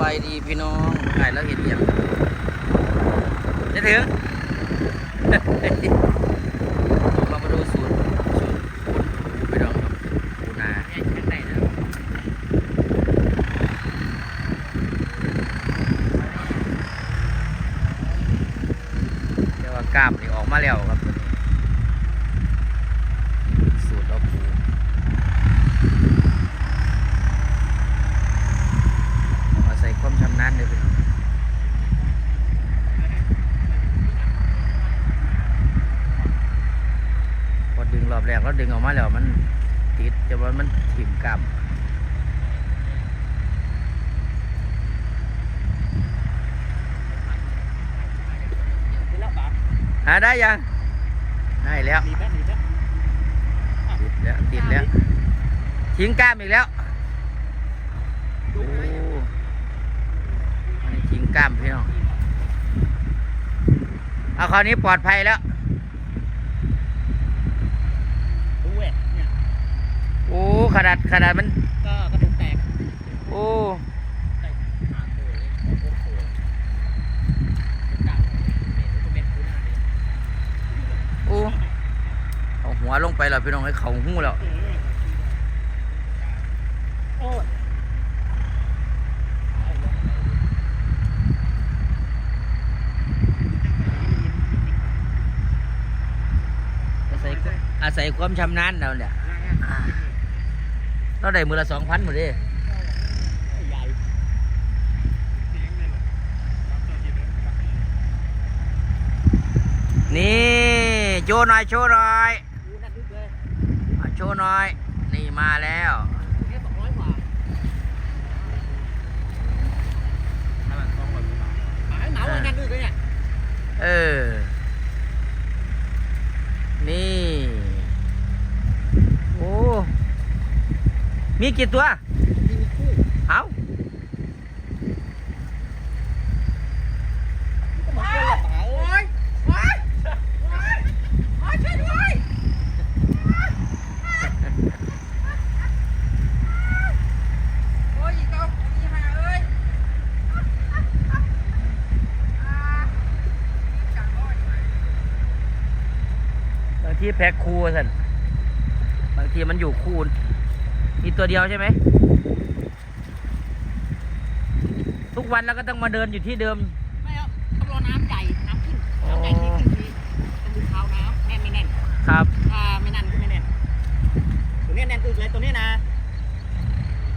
บายดีพี่น้องไงแล้วเห็นเอียงจะถึงมามาดูสูตรสูตรคุณปูพี่น้องครับปูนาเนี่ยข้างในนะเรียกว่ากล้ามนี่ออกมาแล้วครับตัวนี้สูตรเอาปูเอามาใส่ความชำนาญเลยพี่น้อง พอดึงรอบแรกแล้วดึงออกมาแล้วมันติดจะ ว่ามันถิ่มกล้ามหาได้ยัง ได้แล้วดีแป๊บดีแป๊บติดแล้วติดแล้วทิ้งกล้ามอีกแล้วโอ้ทิ้งกล้ามพี่น้องเอาคราวนี้ปลอดภัยแล้ว ดูเว้ยเนี่ย โอ้ ขนาดขนาดมัน ก็กระดูกแตกโอ้แตกหาตัวเลยโอ้โหกลางเนี่ยตัวเม็ดคูหน้าเลยโอ้เอาหัวลงไปแล้วพี่น้องให้เขาหู้แล้วโอ้ยอาศัยอาศัยความชำนาญเราเนี่ยอ่า เราได้มือละสองพันหมดดิใหญ่นี่โชว์หน่อยโชว์หน่อยดูนั่นลึกเลยอะโชว์หน่อย นี่มาแล้วเนี่ยสองร้อยกว่าถ้ามัน มีกี่ตัว เอาก็มาเพื่อนละป๋าเอ้ยบางทีแพ็คคู่สันบางทีมันอยู่คู่ มีตัวเดียวใช่ไหม ทุกวันแล้วก็ต้องมาเดินอยู่ที่เดิม ไม่เอาต้องรอน้ำใหญ่ น้ำขึ้นน้ำใหญ่ทีขึ้นทีต้องดูเท้าน้ำแน่นไม่แน่นครับ ถ้าไม่แน่นก็ไม่แน่น ตัวนี้แน่นอึกเลยตัวนี้นะ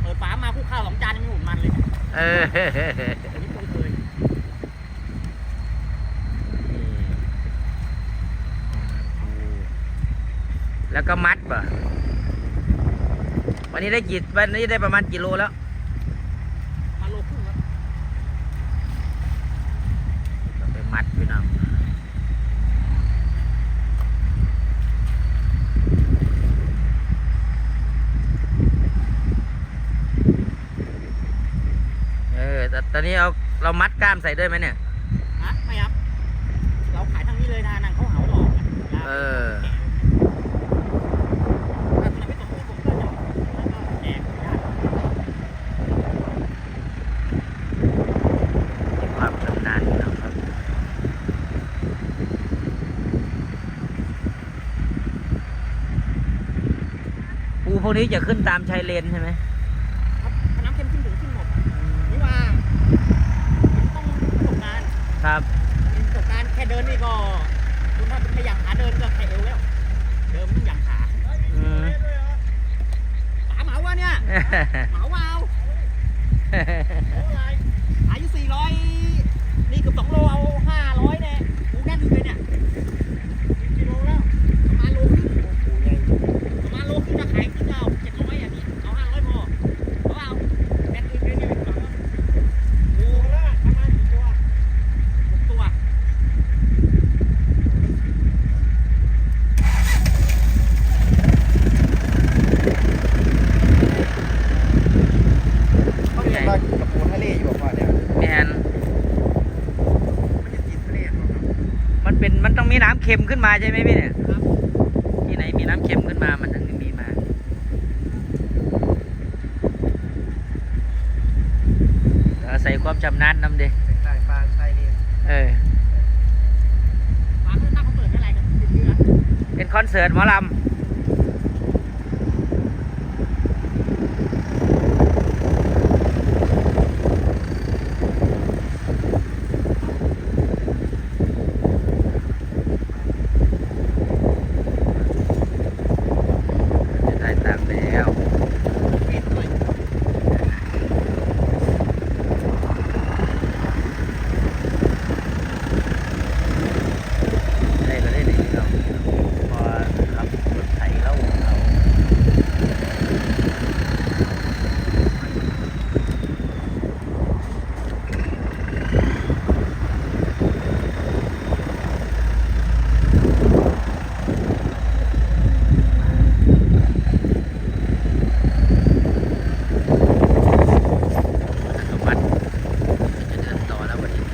เปิดฝามาคู่ข้าวสองจานยังไม่หมุนมันเลยเออตัวนี้ต้องเคยแล้วก็มัดป่ะ วันนี้ได้กี่วันนี้ได้ประมาณกี่โลแล้วมาโลครึ่งแล้วก็ไปมัดพี่น้องเออแต่ตอนนี้เอาเรามัดกล้ามใส่ด้วยไหมเนี่ยฮะไม่ครับ เราขายทางนี้เลยนะนั่งเขาเหาหลอกนะเออ ถ้าขนาดไม่ตรงปกผมก็จะแล้วก็แจกญาติ มีความชำนาญนะครับ ปูพ วกนี้จะขึ้นตามชายเลนใช่ไหมครับถ้าน้ำเค็มขึ้นถึงขึ้นหมดนี่ว่าต้องประสบการณ์ครับมีประสบการณ์แค่เดินนี่ก็คุณถ้าไม่อยากขาเดินก็แค่เอวแล้ว เดินไม่อยากขาอืมป๋าเหมาวะเนี่ยเหมาว่าเอาขายอยู่สี่ร้อยนี่เกือบสองโลเอาห้าร้อยเนี่ยหมูแน่นอยู่เลยเนี่ยกิโลแล้วประมาณโลครึ่งประมาณโลครึ่งถ้าขายขึ้นเอาเจ็ดร้อยอะนี่เอาห้าร้อยพอเอาเอาแน่นอยู่เลยเนี่ยโอ้ละประมาณกี่ตัวหกตัว เขาเรียกว่ากับปูทะเลอยู่บอกว่าเนี่ย แมน มันจะติดทะเลเหรอครับ มันเป็น มันต้องมีน้ำ เค็มขึ้นมาใช่ไหมพี่เนี่ยครับที่ไหนมีน้ำเค็มขึ้นมามันถึงมีมาอาศัยความชำนาญนำเด้ใต้ฟ้าใต้นี่เออฟ้าเขาตั้งเขาเปิดอะไรกันติดเชื้อเป็นคอนเสิร์ตหมอลำจะได้ตังค์แล้ว ปิดด้วย ได้ก็ได้ดีเนาะพอขับรถไถแล้วเอาอัตโนมัติจะเดินต่อแล้ววันนี้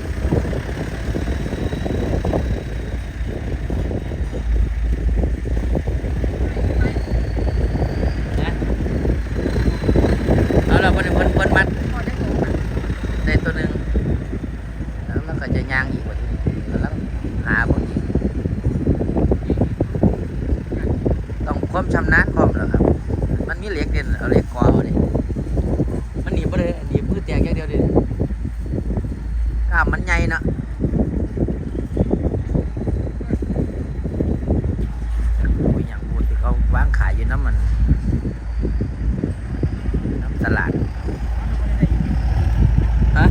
นะเอาเราเพิ่นเพิ่นเพิ่นมัด ได้ตัวหนึ่งแล้วเราก็จะย่างอีกว่าทีนี้กำลังหาพวกนี้ต้องความชำนาญพร้อมแล้วครับ มันมีเหล็กเด่นเอาเหล็กกอเอาดิมันหนีบไปเลยหนีบมือแตกอย่างเดียวดิกล้ามมันใหญ่เนาะอย่างบูที่เขาวางขายอยู่น้ำมันน้ำตลาด ฮะ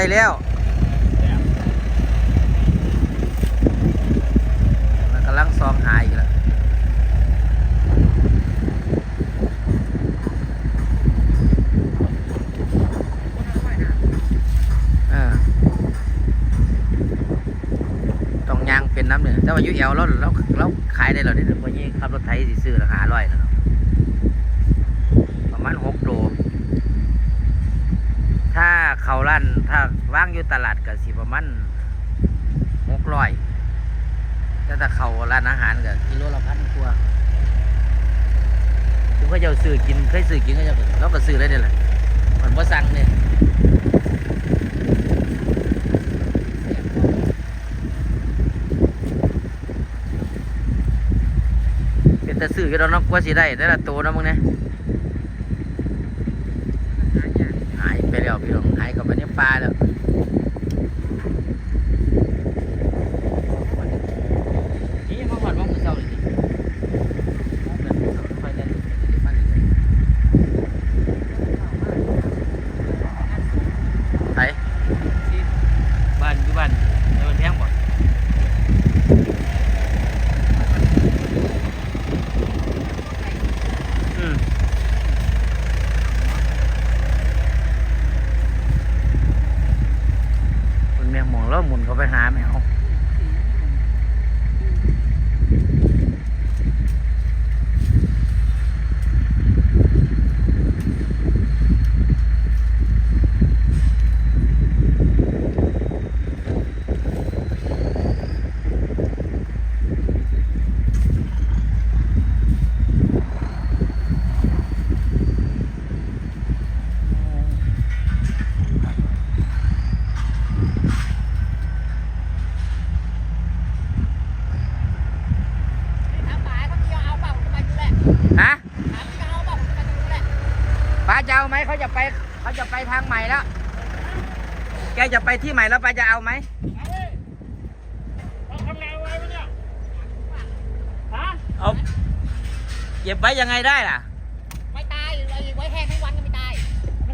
ได้แล้วกำลังซองหายอีกแล้วต้องยางเป็นน้ำหนึ่งแต่ว่ายูเอลเราเราเราขายได้เราได้เพราะยี่ขับรถไถสิซื้อราคาร้อยแล้วประมาณหกโล เขาลั่นถ้าว่างอยู่ตลาดก็สิประมาณหกร้อยแต่ถ้าเขาร้านอาหารก็กิโลละพันกว่าถึงเขาจะเอาซื้อกินเคยซื้อกินก็จะเราก็ซื้อได้เดี๋ยแหละมันบ่สั่งเนี่ยเป็นแต่ซื้อก็เราเนาะกว่าสิได้แต่ละตัวเนาะมึงเนี่ยหายไปแล้ว พี่น้องหายเข้าไปในป่าแล้วนี่มาหอดมองมือเศร้าเลยดิมองแบบมือเศร้าค่อยเล่นมาเรื่อยๆไปบ้านอยู่บ้านเดินแพงบ่ อืมคนแมงมองแล้วหมุนเขาไปหาแมวฮะ ถามพี่เอาเปล่าผมจะดูแล ป้าจะเอาไหมเขาจะไป เขาจะไปทางใหม่แล้ว แกจะไปที่ใหม่แล้วป้าจะเอาไหมทำงานไว้ปะเนี่ยฮะเอาเก็บไว้ยังไงได้ล่ะ ไม่ตายไว้แห้งทั้งวันก็ไม่ตาย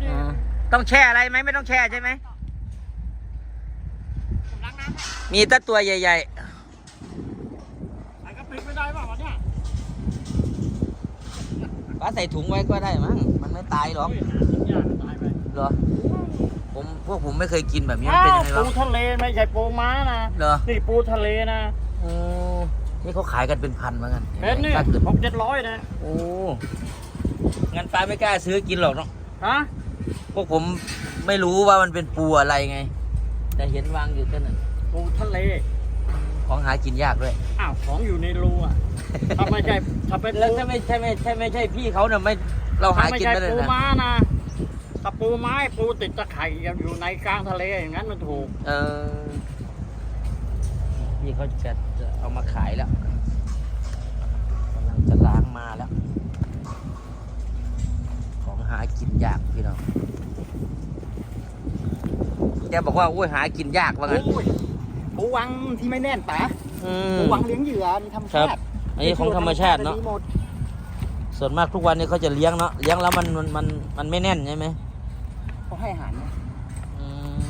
อ๋อต้องแช่อะไรไหมไม่ต้องแช่ใช่ไหมผมล้างน้ำให้มีแตัตัวใหญ่ใส่กระปิกไม่ได้เปล่าวะเนี่ยๆป้าใส่ถุงไว้ก็ได้มั้ง มันไม่ตายหรอก เหรอ ผมพวกผมไม่เคยกินแบบนี้มันเป็นยังไงปูวะทะเลไม่ใช่ปูม้านะเหรอ นี่ปูทะเลนะโอ้นี่เขาขายกันเป็นพันเหมือนกันเป็นนี่ถ้าเกิดหกเจ็ดร้อยนะ โอ้งั้นป้าไม่กล้าซื้อกินหรอกเนาะฮะพวกผมไม่รู้ว่ามันเป็นปูอะไรไง แต่เห็นวางอยู่แค่นั้นปูทะเล ของหากินยากด้วย อ้าวของอยู่ในรูอะถ้าไม่ใช่ถ้าเป็นแล้วปูถ้าไม่ใช่ไม่ใช่ไม่ใช่พี่เขาเนี่ยไม่เราหาถ้าไม่กินใช่ไม่ได้ปูนะม้านะ ตะปูไม้ปูติดตะไคร่อยู่ในกลางทะเลอย่างนั้นมันถูก เออพี่เขาจะจะเอามาขายแล้วกำลังจะล้างมาแล้ว ของหากินยากพี่น้องแกบอกว่าโอ้ยหากินยากว่างั้นโอ้ยปูวังที่ไม่แน่นป๋าอืมปูวังเลี้ยงเหยื่อมีธรรมชาครัติบอันนี้ของธรรมชาติเนาะมีหมดส่วนมากทุกวันนี้เขาจะเลี้ยงเนาะเลี้ยงแล้วมันมันมันมันไม่แน่นใช่ไหม เขาให้อาหารนะอืม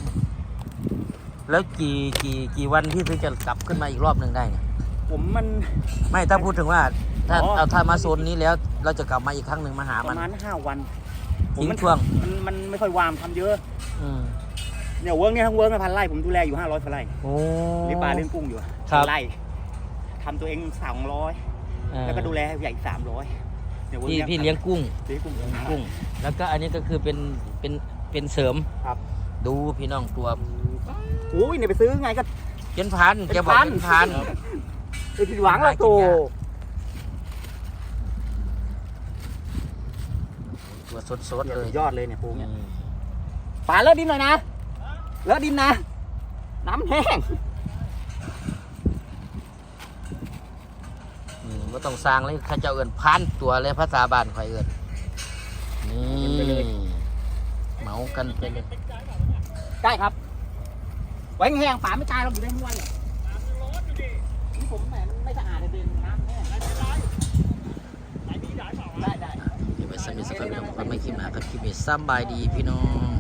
แล้วกี่กี่กี่วันพี่ถึงจะกลับขึ้นมาอีกรอบหนึ่งได้เนี่ยผมมัน ไม่ถ้าพูดถึงว่า ถ้าอ๋อ เอาถ้ามาโซนนี้แล้วเราจะกลับมาอีกครั้งหนึ่งมาหาปมันระมาณห้าวันผมทิ้งมันช่วง มันมันไม่ค่อยวามทำเยอะอืมเนี่ยเวิร์กเนี่ยทั้งเวิร์กพันไร่ผมดูแลอยู่ห้าร้อยพันไร่โอ้ เลี้ยงปลาเลี้ยงกุ้งอยู่ครับไร่ทำตัวเองสองร้อยอ่าแล้วก็ดูแลให้ใหญ่สามร้อยเนี่ยพี่พี่เลี้ยงกุ้ง เลี้ยงกุ้งเลี้ยงกุ้ง แล้วก็อันนี้ก็คือเป็นเป็น เป็นเสริมครับ ดูพี่น้องตัวโอ้ยเนี่ยไปซื้อไงก็เป็นพันแกบอกเป็นพัน ไปผิดหวังแล้วโตตัวสดๆเนี่ยเลยสุดยอดเลยเนี่ยปูเนี่ยอืมปลาเลิกดินหน่อยนะ เลิกดินนะ น้ำแห้งอืมก็ต้องสร้างเลยเข้าเจ้าเอินพันตัวเลยภาษาบ้านข่อยเอินนี่ เหมากันไปเลยได้ครับ ไว้แห้งฝาไม่ตายเราอยู่ได้ทั้งวันเลยนี่ผมแหมมันไม่สะอาดเลยเดินน้ำแห้งได้ได้ได้เดี๋ยวไปสมิสกันนะผมไม่คิดมาครับคลิปนี้ซ้ำบายดีพี่น้อง